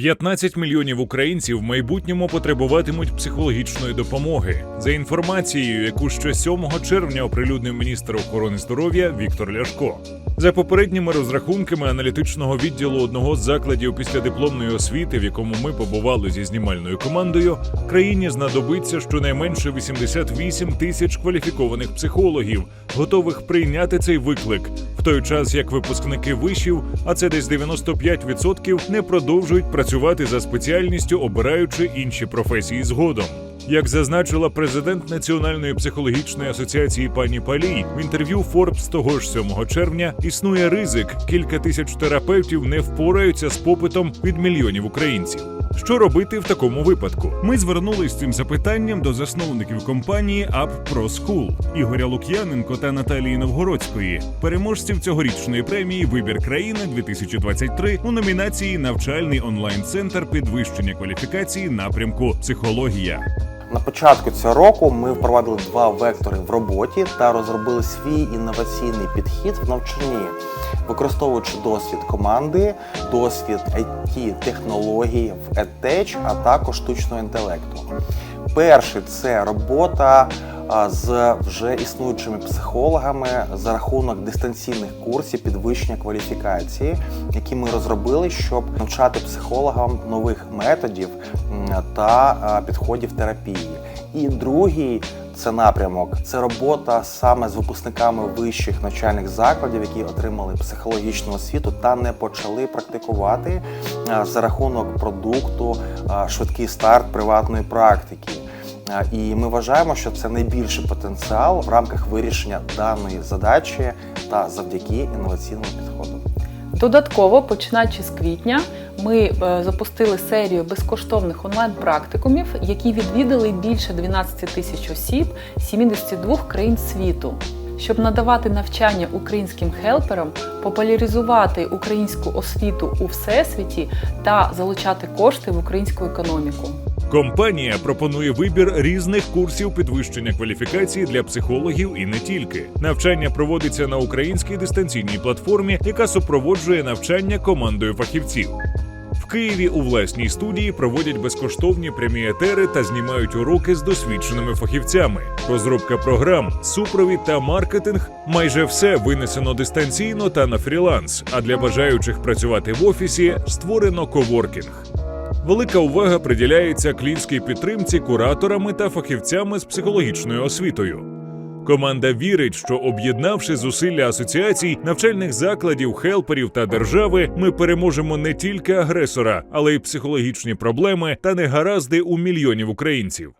15 мільйонів українців в майбутньому потребуватимуть психологічної допомоги. За інформацією, яку ще 7 червня оприлюднив міністр охорони здоров'я Віктор Ляшко. За попередніми розрахунками аналітичного відділу одного з закладів післядипломної освіти, в якому ми побували зі знімальною командою, країні знадобиться щонайменше 88 тисяч кваліфікованих психологів, готових прийняти цей виклик, в той час як випускники вишів, а це десь 95%, не продовжують працювати за спеціальністю, обираючи інші професії згодом. Як зазначила президент Національної психологічної асоціації пані Палій в інтерв'ю Forbes того ж 7 червня, існує ризик, кілька тисяч терапевтів не впораються з попитом від мільйонів українців. Що робити в такому випадку? Ми звернулись з цим запитанням до засновників компанії App Pro School Ігоря Лук'яненко та Наталії Новгородської, переможців цьогорічної премії Вибір країни 2023 у номінації Навчальний онлайн-центр підвищення кваліфікації напрямку психологія. На початку цього року ми впровадили два вектори в роботі та розробили свій інноваційний підхід в навчанні, використовуючи досвід команди, досвід it технологій в EdTech, а також штучного інтелекту. Перший це робота з вже існуючими психологами за рахунок дистанційних курсів підвищення кваліфікації, які ми розробили, щоб навчати психологам нових методів та підходів терапії. І другий це напрямок це робота саме з випускниками вищих навчальних закладів, які отримали психологічну освіту та не почали практикувати за рахунок продукту швидкий старт приватної практики. І ми вважаємо, що це найбільший потенціал в рамках вирішення даної задачі та завдяки інноваційному підходу. Додатково, починаючи з квітня, ми е, запустили серію безкоштовних онлайн-практикумів, які відвідали більше 12 тисяч осіб з 72 країн світу. Щоб надавати навчання українським хелперам, популяризувати українську освіту у всесвіті та залучати кошти в українську економіку. Компанія пропонує вибір різних курсів підвищення кваліфікації для психологів і не тільки. Навчання проводиться на українській дистанційній платформі, яка супроводжує навчання командою фахівців. Києві у власній студії проводять безкоштовні прямі етери та знімають уроки з досвідченими фахівцями. Розробка програм, супровід та маркетинг майже все винесено дистанційно та на фріланс. А для бажаючих працювати в офісі створено коворкінг. Велика увага приділяється клінській підтримці кураторами та фахівцями з психологічною освітою. Команда вірить, що об'єднавши зусилля асоціацій, навчальних закладів, хелперів та держави, ми переможемо не тільки агресора, але й психологічні проблеми та негаразди у мільйонів українців.